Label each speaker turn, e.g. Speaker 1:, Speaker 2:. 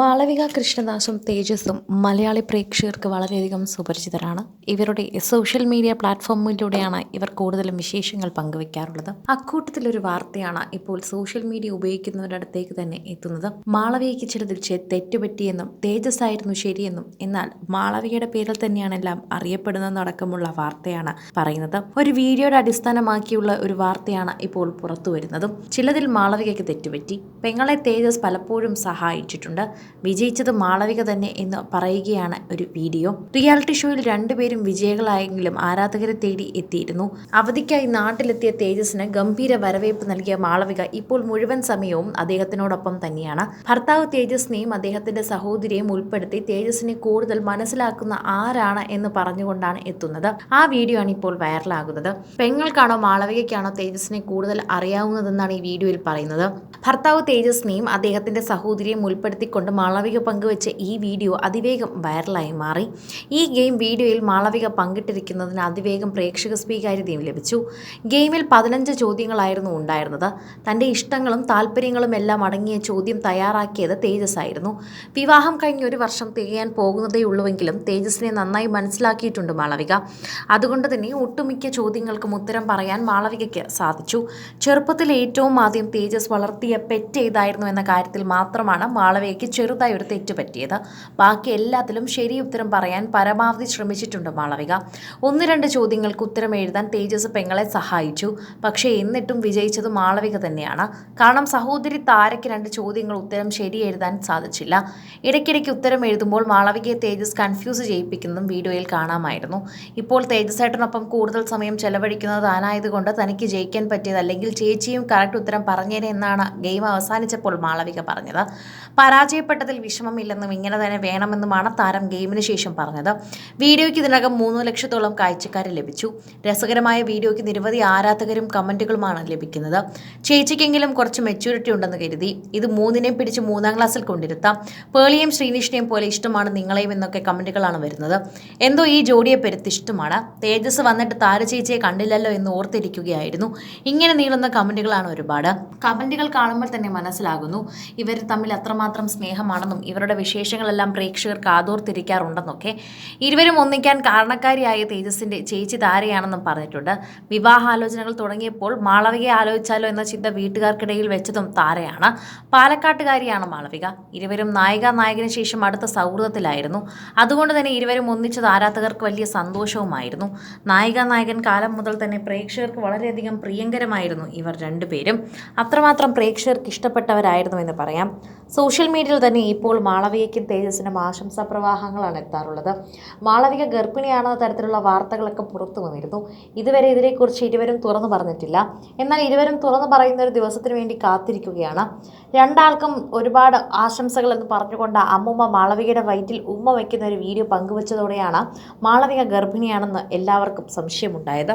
Speaker 1: മാളവിക കൃഷ്ണദാസും തേജസും മലയാളി പ്രേക്ഷകർക്ക് വളരെയധികം സുപരിചിതരാണ്. ഇവരുടെ സോഷ്യൽ മീഡിയ പ്ലാറ്റ്ഫോമിലൂടെയാണ് ഇവർ കൂടുതലും വിശേഷങ്ങൾ പങ്കുവെക്കാറുള്ളത്. അക്കൂട്ടത്തിലൊരു വാർത്തയാണ് ഇപ്പോൾ സോഷ്യൽ മീഡിയ ഉപയോഗിക്കുന്നവരുടെ അടുത്തേക്ക് തന്നെ എത്തുന്നത്. മാളവികയ്ക്ക് ചിലതിൽ തെറ്റുപറ്റിയെന്നും തേജസ് ആയിരുന്നു ശരിയെന്നും എന്നാൽ മാളവികയുടെ പേരിൽ തന്നെയാണ് എല്ലാം അറിയപ്പെടുന്നതടക്കമുള്ള വാർത്തയാണ് പറയുന്നത്. ഒരു വീഡിയോയുടെ അടിസ്ഥാനമാക്കിയുള്ള ഒരു വാർത്തയാണ് ഇപ്പോൾ പുറത്തു വരുന്നതും ചിലതിൽ മാളവികയ്ക്ക് തെറ്റുപറ്റി. പെങ്ങളെ തേജസ് പലപ്പോഴും സഹായിച്ചിട്ടുണ്ട്. വിജയിച്ചത് മാളവിക തന്നെ എന്ന് പറയുകയാണ് ഒരു വീഡിയോ. റിയാലിറ്റി ഷോയിൽ രണ്ടുപേരും വിജയികളായെങ്കിലും ആരാധകരെ തേടി എത്തിയിരുന്നു. അവധിക്കായി നാട്ടിലെത്തിയ തേജസിന് ഗംഭീര വരവേപ്പ് നൽകിയ മാളവിക ഇപ്പോൾ മുഴുവൻ സമയവും അദ്ദേഹത്തിനോടൊപ്പം തന്നെയാണ്. ഭർത്താവ് തേജസിനെയും അദ്ദേഹത്തിന്റെ സഹോദരിയെയും ഉൾപ്പെടുത്തി തേജസിനെ കൂടുതൽ മനസ്സിലാക്കുന്ന ആരാണ് എന്ന് പറഞ്ഞുകൊണ്ടാണ് എത്തുന്നത്. ആ വീഡിയോ ആണ് ഇപ്പോൾ വൈറലാകുന്നത്. പെങ്ങൾക്കാണോ മാളവികയ്ക്കാണോ തേജസിനെ കൂടുതൽ അറിയാവുന്നതെന്നാണ് ഈ വീഡിയോയിൽ പറയുന്നത്. ഭർത്താവ് തേജസ്നെയും അദ്ദേഹത്തിന്റെ സഹോദരിയെയും ഉൾപ്പെടുത്തിക്കൊണ്ട് മാളവിക പങ്കുവെച്ച ഈ വീഡിയോ അതിവേഗം വൈറലായി മാറി. ഈ ഗെയിം വീഡിയോയിൽ മാളവിക പങ്കിട്ടിരിക്കുന്നതിന് അതിവേഗം പ്രേക്ഷക സ്വീകാര്യതയും ലഭിച്ചു. ഗെയിമിൽ പതിനഞ്ച് ചോദ്യങ്ങളായിരുന്നു ഉണ്ടായിരുന്നത്. തന്റെ ഇഷ്ടങ്ങളും താല്പര്യങ്ങളും എല്ലാം അടങ്ങിയ ചോദ്യം തയ്യാറാക്കിയത് തേജസ് ആയിരുന്നു വിവാഹം കഴിഞ്ഞ് ഒരു വർഷം തികയാൻ പോകുന്നതേ ഉള്ളുവെങ്കിലും തേജസിനെ നന്നായി മനസ്സിലാക്കിയിട്ടുണ്ട് മാളവിക. അതുകൊണ്ട് തന്നെ ഒട്ടുമിക്ക ചോദ്യങ്ങൾക്കും ഉത്തരം പറയാൻ മാളവികയ്ക്ക് സാധിച്ചു. ചെറുപ്പത്തിൽ ഏറ്റവും ആദ്യം തേജസ് വളർത്തിയ പെറ്റ് ഏതായിരുന്നു എന്ന കാര്യത്തിൽ മാത്രമാണ് മാളവികയ്ക്ക് ചെറുതായി ഒരു തെറ്റ് പറ്റിയത്. ബാക്കി എല്ലാത്തിലും ശരി ഉത്തരം പറയാൻ പരമാവധി ശ്രമിച്ചിട്ടുണ്ട് മാളവിക. ഒന്ന് രണ്ട് ചോദ്യങ്ങൾക്ക് ഉത്തരം എഴുതാൻ തേജസ് പെങ്ങളെ സഹായിച്ചു. പക്ഷേ എന്നിട്ടും വിജയിച്ചത് മാളവിക തന്നെയാണ്. കാരണം സഹോദരി താരയ്ക്ക് രണ്ട് ചോദ്യങ്ങൾ ഉത്തരം ശരി എഴുതാൻ സാധിച്ചില്ല. ഇടയ്ക്കിടയ്ക്ക് ഉത്തരം എഴുതുമ്പോൾ മാളവികയെ തേജസ് കൺഫ്യൂസ് ചെയ്യിപ്പിക്കുന്നതും വീഡിയോയിൽ കാണാമായിരുന്നു. ഇപ്പോൾ തേജസേട്ടനൊപ്പം കൂടുതൽ സമയം ചെലവഴിക്കുന്നത് താനായതുകൊണ്ട് തനിക്ക് ജയിക്കാൻ പറ്റിയത് അല്ലെങ്കിൽ ചേച്ചിയും കറക്റ്റ് ഉത്തരം പറഞ്ഞേനെ എന്നാണ് ഗെയിം അവസാനിച്ചപ്പോൾ മാളവിക പറഞ്ഞത്. പരാജയപ്പെട്ടതിൽ വിഷമമില്ലെന്നും ഇങ്ങനെ തന്നെ വേണമെന്നുമാണ് താരം ഗെയിമിന് ശേഷം പറഞ്ഞത്. വീഡിയോയ്ക്ക് ഇതിനകം മൂന്ന് ലക്ഷത്തോളം കാഴ്ചക്കാരെ ലഭിച്ചു. രസകരമായ വീഡിയോയ്ക്ക് നിരവധി ആരാധകരും കമന്റുകളുമാണ് ലഭിക്കുന്നത്. ചേച്ചിക്കെങ്കിലും കുറച്ച് മെച്യൂരിറ്റി ഉണ്ടെന്ന് കരുതി. ഇത് മൂന്നിനെയും പിടിച്ച് മൂന്നാം ക്ലാസ്സിൽ കൊണ്ടിരുത്താം. പേളിയും ശ്രീനിഷിനെയും പോലെ ഇഷ്ടമാണ് നിങ്ങളെയും എന്നൊക്കെ കമന്റുകളാണ് വരുന്നത്. എന്തോ ഈ ജോഡിയെ പെരുത്ത് ഇഷ്ടമാണ്. തേജസ് വന്നിട്ട് താര ചേച്ചിയെ കണ്ടില്ലല്ലോ എന്ന് ഓർത്തിരിക്കുകയായിരുന്നു. ഇങ്ങനെ നീളുന്ന കമന്റുകളാണ് ഒരുപാട്. കമന്റുകൾ കാണുമ്പോൾ തന്നെ മനസ്സിലാകുന്നു. ഇവർ തമ്മിൽ അത്രമാത്രം സ്നേഹമാണെന്നും ഇവരുടെ വിശേഷങ്ങളെല്ലാം പ്രേക്ഷകർ കാതോർത്തിരിക്കാറുണ്ടെന്നൊക്കെ ഇരുവരും ഒന്നിക്കാൻ കാരണക്കാരിയായ തേജസിന്റെ ചേച്ചി താരയാണെന്നും പറഞ്ഞിട്ടുണ്ട്. വിവാഹാലോചനകൾ തുടങ്ങിയപ്പോൾ മാളവികയെ ആലോചിച്ചാലോ എന്ന ചിന്ത വീട്ടുകാർക്കിടയിൽ വെച്ചതും താരയാണ്. പാലക്കാട്ടുകാരിയാണ് മാളവിക. ഇരുവരും നായിക നായകന് ശേഷം അടുത്ത സൗഹൃദത്തിലായിരുന്നു. അതുകൊണ്ട് തന്നെ ഇരുവരും ഒന്നിച്ചത് ആരാധകർക്ക് വലിയ സന്തോഷവുമായിരുന്നു. നായിക നായകൻ കാലം മുതൽ തന്നെ പ്രേക്ഷകർക്ക് വളരെയധികം പ്രിയങ്കരമായിരുന്നു ഇവർ രണ്ടുപേരും. അത്രമാത്രം പ്രേക്ഷകർക്ക് ഇഷ്ടപ്പെട്ടവരായിരുന്നു എന്ന് പറയാം. സോഷ്യൽ മീഡിയയിൽ തന്നെ ഇപ്പോൾ മാളവികയ്ക്കും തേജസ്സിനും ആശംസാ പ്രവാഹങ്ങളാണ് എത്താറുള്ളത്. മാളവിക ഗർഭിണിയാണെന്ന തരത്തിലുള്ള വാർത്തകളൊക്കെ പുറത്തു വന്നിരുന്നു. ഇതുവരെ ഇതിനെക്കുറിച്ച് ഇരുവരും തുറന്നു പറഞ്ഞിട്ടില്ല. എന്നാൽ ഇരുവരും തുറന്നു പറയുന്ന ഒരു ദിവസത്തിന് വേണ്ടി കാത്തിരിക്കുകയാണ്. രണ്ടാൾക്കും ഒരുപാട് ആശംസകൾ എന്ന് പറഞ്ഞുകൊണ്ട് അമ്മുമ്മ മാളവികയുടെ വയറ്റിൽ ഉമ്മ വയ്ക്കുന്ന ഒരു വീഡിയോ പങ്കുവച്ചതോടെയാണ് മാളവിക ഗർഭിണിയാണെന്ന് എല്ലാവർക്കും സംശയമുണ്ടായത്.